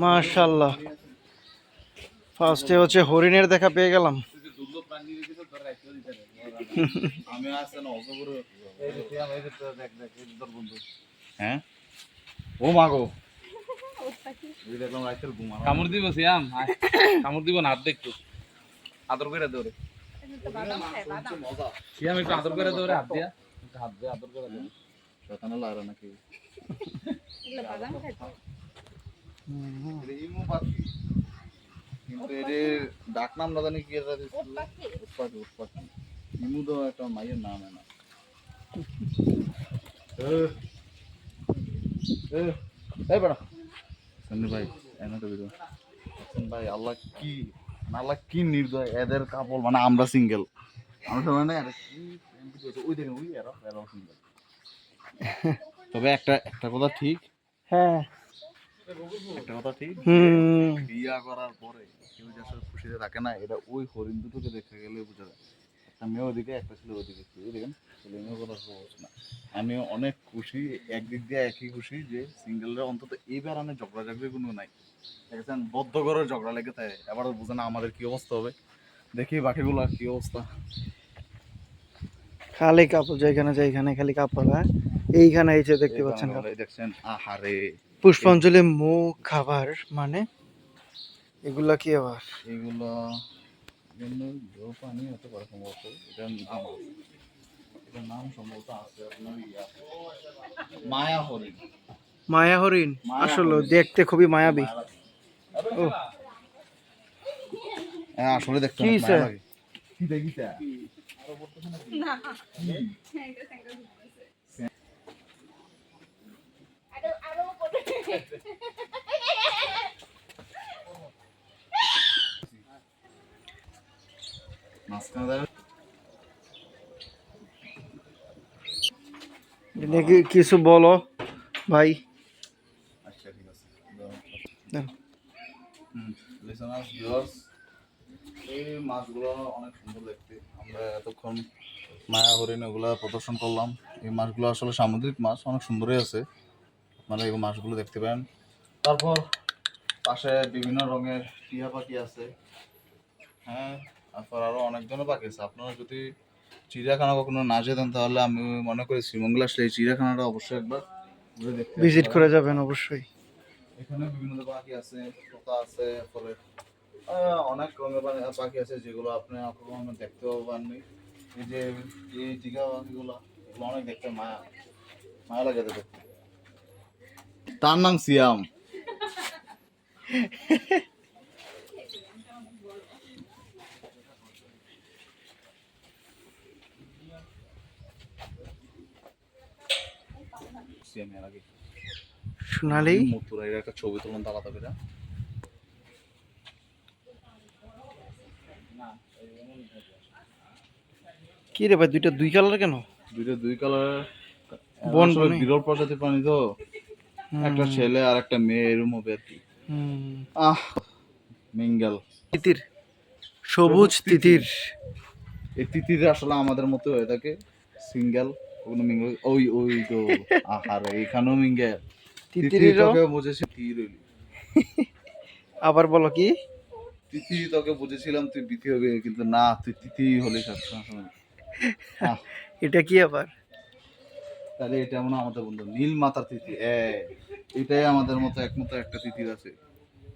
মাশাল্লাহ ফার্স্টে হচ্ছে হরিণের দেখা পেয়ে গেলাম। হ্যাঁ? ও মাগো। কামড় দিব সিয়াম। কামড় দিব না হাত দে একটু। আদর করে দৌড়ে একটু আদর করে দৌড়ে হাত দিয়া। হাত দিয়ে আদর করে দৌড়ে শয়তানা লাগে নাকি? পাখি। কিন্তু এর ডাক নাম না জানি কি ইমু তো একটা মায়ের নাম না এই বড়। সন্নি ভাই এনে তো বিরো ভাই আল্লাহ কি আল্লাহ কি নির্দয়। এদের কাপড় মানে আমরা সিঙ্গেল। আমরা তো মানে আরে কি তবে একটা একটা কথা ঠিক। হ্যাঁ। একটা কথা ঠিক। বিয়া করার পরে কেউ যে আসলে খুশিতে থাকে না এটা ওই হরিণ দুটোকে দেখে গেলে বোঝা যায়। একটা মেয়ে ওদিকে একটা ছেলে ওদিকে। দেখেন ছেলে মেয়ে কথা সহজ না। আমি অনেক খুশি একদিক দিয়ে একই খুশি যে সিঙ্গেলরা অন্তত এইবার আমি ঝগড়া ঝগড়ি কোনো নাই। দেখেছেন বদ্ধ করে ঝগড়া লেগে থাকে। এবার বুঝে না আমাদের কি অবস্থা হবে। দেখি বাকিগুলো কি অবস্থা। খালি কাপড় যেখানে যেখানে খালি কাপড় হ্যাঁ এইখানে এই যে দেখতে পাচ্ছেন দেখছেন আহারে। পুষ্পাঞ্জলি মুখ খাবার মানে এগুলা কি আবার? এইগুলো জন্য জল পানি হতে পারে সম্ভবত। এটার নাম এটার নাম সম্ভবত আছে আপনার মায়া হরিণ। মায়া হরিণ আসলে দেখতে খুবই মায়াবী। ও। হ্যাঁ আসলে দেখতে কি দেখি কিছু বলো ভাই। আচ্ছা ঠিক আছে। দেন। লিসনার্স ভিউয়ার্স এই মাছগুলো অনেক সুন্দর দেখতে। আমরা এতক্ষণ মায়া হরিণ এগুলো প্রদর্শন করলাম। এই মাছগুলো আসলে সামুদ্রিক মাছ অনেক সুন্দরই আছে। আপনারা এই মাছগুলো দেখতে পারেন। তারপর পাশে বিভিন্ন রঙের টিয়া পাখি আছে। হ্যাঁ তারপর আরও অনেক ধরনের পাখি আছে। আপনারা যদি চিড়িয়াখানা কখনো না যেতেন তাহলে আমি মনে করি শ্রীমঙ্গল আসলে এই চিড়িয়াখানাটা অবশ্যই একবার ঘুরে দেখতে ভিজিট করে যাবেন অবশ্যই। এখানে বিভিন্ন পাখি আছে তোতা আছে তারপরে অনেক রঙের পাখি আছে যেগুলো আপনি কখনো দেখতেও পাননি। এই যে এই টিকা পাখিগুলো এগুলো অনেক দেখতে মায়া মায়া লাগে দেখতে। তার নাম সিয়াম। সোনালি? মতুরা এর একটা ছবি তুলুন আলাদা কি রে ভাই দুইটা দুই কালার কেন? দুইটা দুই কালার বন বিরল প্রজাতির প্রাণী তো। একটা ছেলে আর একটা মেয়ে এরম হবে আর কি। আহ মিঙ্গেল। তিতির। সবুজ তিতির। এই তিতির আসলে আমাদের মতো হয়ে থাকে। সিঙ্গেল কোনো মিঙ্গেল। ওই ওই তো। আহার এখানেও মিঙ্গেল। তিতির বুঝেছি আবার বলো কি? তিথি তোকে বুঝেছিলাম তুই বিতি হবে কিন্তু না তুই তিথি হলি সবসময়। এটা কি আবার? তাহলে এটা মনে আমাদের বন্ধু নীল মাতার তিথি। এটাই আমাদের মতো একমাত্র একটা তিথির আছে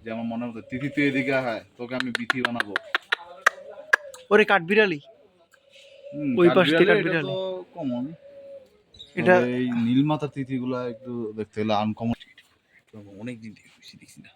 যে আমার মনে হতো তিথি তুই এদিকে আয় তোকে আমি বিথি বানাবো। ওরে কাঠবিড়ালি? ওই পাশ থেকে কাঠবিড়ালি কমন এটা এই নীল মাতার তিথি গুলা একটু দেখতে গেলে আনকমন অনেক দিন থেকে দেখছি না।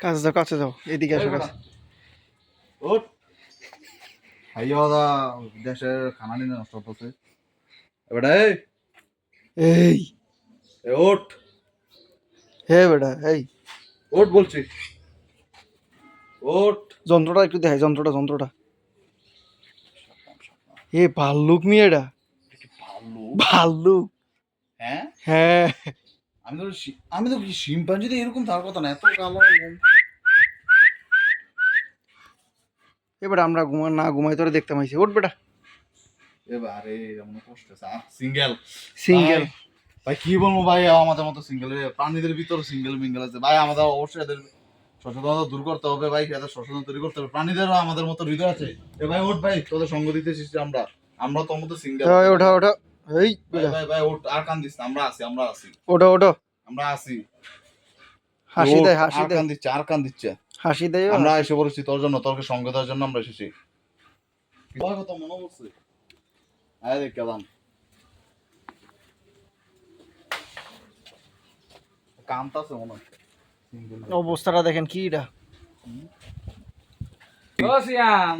কাছে যাও কাছে যাও এদিকে আসো কাছে। ওট খাইয়া দাদা দেশের খানা নিয়ে নষ্ট হতেছে এবারে এই। এই। ওট হে বেটা এই। ওট বলছি। ওট যন্ত্রটা একটু দেখাই যন্ত্রটা যন্ত্রটা। এ ভাল্লুক মি এটা। ভালো ভাল্লুক। হ্যাঁ? হ্যাঁ। আমি তো শি- আমি তো শিম্পাঞ্জিতে এরকম তার কথা না এত কালো এবার আমরা ঘুমা না ঘুমাই তোরা দেখতে পাইছি ওঠ বেটা। এবারে এমন কষ্ট সিঙ্গেল সিঙ্গেল ভাই কি বলব ভাই আমাদের মতো সিঙ্গেল প্রাণীদের ভিতর সিঙ্গেল মিঙ্গেল আছে। ভাই আমাদের অবশ্যই এদের সচেতনতা দূর করতে হবে ভাই এদের সচেতনতা তৈরি করতে হবে। প্রাণীদেরও আমাদের মতো হৃদয় আছে। এ ভাই ওঠ ভাই তোদের সঙ্গ দিতে আমরা। আমরা তোর মতো সিঙ্গেল ওঠা ওঠা। এই ভাই বেটা। ভাই ভাই ওঠ আর কান দিস আমরা আছি আমরা আছি। ওঠো ওঠো। আমরা আছি। হাসি দেয় হাসি দেয় কান দিচ্ছে আর কান দিচ্ছে হাসি দেয় আমরা এসে পড়েছি তোর জন্য তোরকে সঙ্গ দেওয়ার জন্য আমরা এসেছি। কথা মনে আয় দেখ কেমন মনে অবস্থাটা দেখেন কি এটা ও সিয়াম।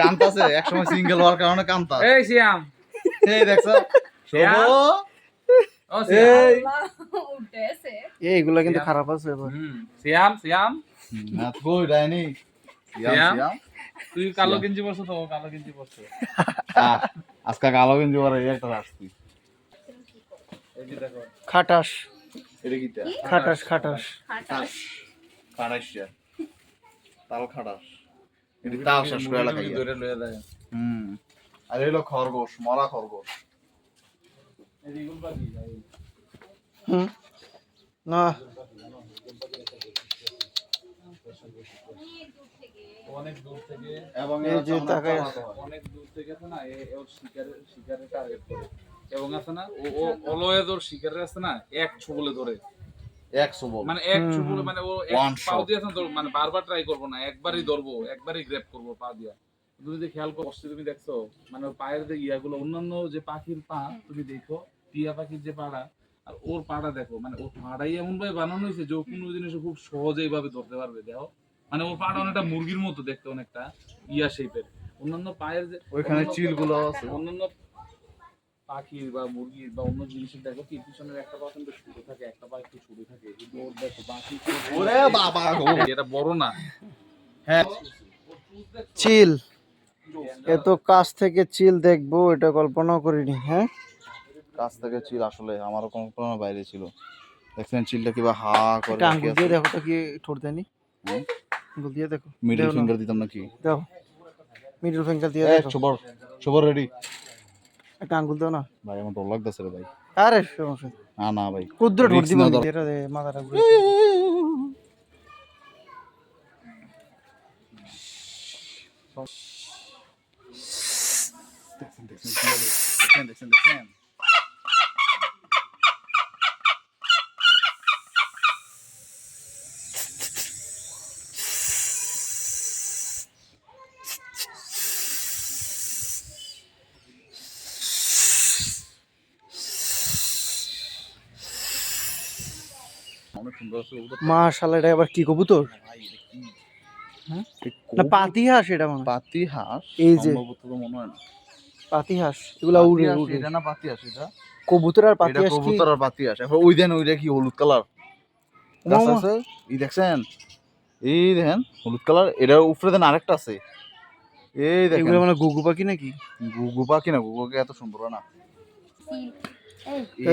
কামতাছে একসময় সিঙ্গেল হওয়ার কারণে কান্তা এই সিয়াম। এই দেখছ? শোনো ও সিয়াম এই। উঠেছে। এ এগুলা কিন্তু খারাপ আছে না কই ডাইনি। সিয়াম? সিয়াম তুই কালো গেঞ্জি পরছো তো কালো গেঞ্জি পরছো। আহ, আজকে কালো গেঞ্জি পরে এই একটা রাখছি এই খাটাস। তা? খাটাস খাটাস খাটাস। খাটাসটা তাল খাটাস। এটা তাল শেষ করে এলাকায় মুরগি ধরে লয়ে যায়। হুম। আর এলো খরগোশ মরা খরগোশ এই যে ইগুল পাখি এই হুম? না। অনেক দূর থেকে এবং এই যে তাকায়- অনেক দূর থেকে আছে না ওর শিকারের শিকারের টার্গেট করে। এবং আছে না ও ও অলওয়ে তোর আছে না এক ছবলে ধরে। মানে এক মানে ও এক পাও দিয়ে আছে মানে বারবার ট্রাই করব না একবারই ধরবো একবারই গ্র্যাব করব পা দিয়া। তুমি যদি খেয়াল করো তুমি দেখছ মানে পায়ের যে ইয়াগুলো অন্যান্য যে পাখির পা তুমি দেখো টিয়া পাখির যে পাড়া আর ওর পাড়া দেখো মানে ওর পাড়াই এমন ভাবে বানানো হয়েছে যে ও কোনো জিনিস খুব সহজেই ভাবে ধরতে পারবে দেখো। মানে ওর পাড়া অনেকটা মুরগির মতো দেখতে অনেকটা ইয়া শেপের অন্যান্য পায়ের যে ওইখানে অন্যান্য- চিলগুলো আছে। অন্যান্য পাখির বা মুরগির বা অন্য জিনিসের দেখো কি পিছনের একটা পা কিন্তু ছোট থাকে একটা পা একটু ছোট থাকে কিন্তু ওর দেখো বাকি ওরে বাবা গো। এটা বড় না। হ্যাঁ। চিল এত কাছ থেকে চিল দেখব এটা কল্পনাও করিনি হ্যাঁ? কাছ থেকে চিল আসলে আমারও কল্পনার বাইরে ছিল। দেখছেন চিলটা কিবা হা করে এটা আঙ্গুল দিয়ে দেখো তো কি ঠোঁট দেয়নি? আঙ্গুল দিয়ে দেখো। মিডল না। ফিঙ্গার দিতাম নাকি? দাও মিডল ফিঙ্গার দিয়ে দেখো। সবার সবার রেডি একটা আঙ্গুল দাও না। ভাই আমার ডর লাগতেছে রে ভাই। আরে সমস্যা না না ভাই। ক্ষুদ্র ঠোঁট দিব। এটা দে, মাথাটা ঘুরে দেখছেন দেখছেন? দেখছেন দেখছেন দেখছেন অনেক সুন্দর আছে ওগুলো মাশাআল্লাহ এটা আবার কি কবুতর? হ্যাঁ? এই না পাতিহাঁস এটা মনে হয়। পাতি হাঁস এই যে। সম্ভবত মনে হয় না। পাতিহাঁস এগুলা উড়ে উড়ে। এটা না পাতি হাঁস এটা? কবুতর আর পাতিহাঁস কি? কবুতর আর পাতি হাঁস এখন ওই দেন ওইটা কি হলুদ কালার? গাছ আছে? এই দেখছেন? এই দেখেন হলুদ কালার। এটার উপরে দেন আরেকটা আছে। এই দেখেন। এগুলো মানে গুগু পাখি নাকি? গুগু পাখি না গুগুকে এত সুন্দর না।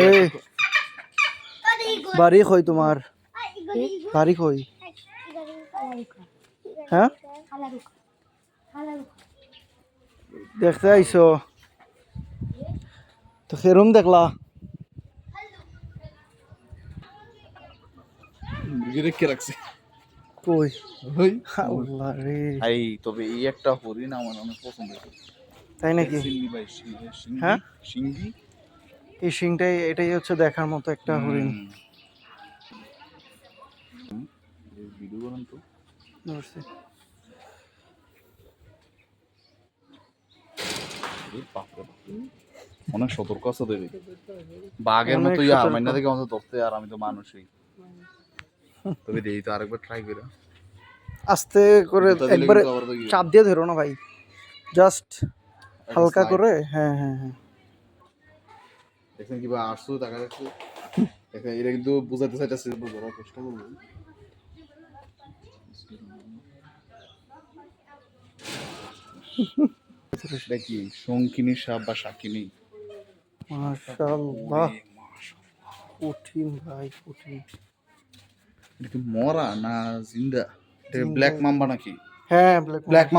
এই। বাড়ি কই তোমার। বাড়ি কই হ্যাঁ? দেখতে আইছো? তো সেরম দেখলা? মুরগি রেখে রাখছে। কই? ওই আল্লাহ রে। এই তবে এই একটা হরিণ আমার অনেক পছন্দ তাই নাকি? হ্যাঁ? সিঙ্গি এই শিংটাই এটাই হচ্ছে দেখার মতো একটা হরিণ। অনেক সতর্ক আছে দেবে বাঘের মতো ইয়া সতর্ক। মাইনা থেকে আমাদের ধরতে আর আমি তো মানুষই। তবে দেই তো আরেকবার ট্রাই করে আস্তে করে একবারে। চাপ দিয়ে ধরো না ভাই। জাস্ট হালকা করে হ্যাঁ হ্যাঁ হ্যাঁ। দেখছেন কিবা আসছো টাকা দেখছ দেখেন এটা কিন্তু বুঝাতে চাইতেছে বোঝার চেষ্টা করব এটা কি শঙ্কিনী সাপ বা শাকিনী মাশাআল্লাহ। কঠিন ভাই কঠিন। এটা কি মরা না জিন্দা? এটা ব্ল্যাক মাম্বা নাকি? হ্যাঁ ব্ল্যাক ব্ল্যাক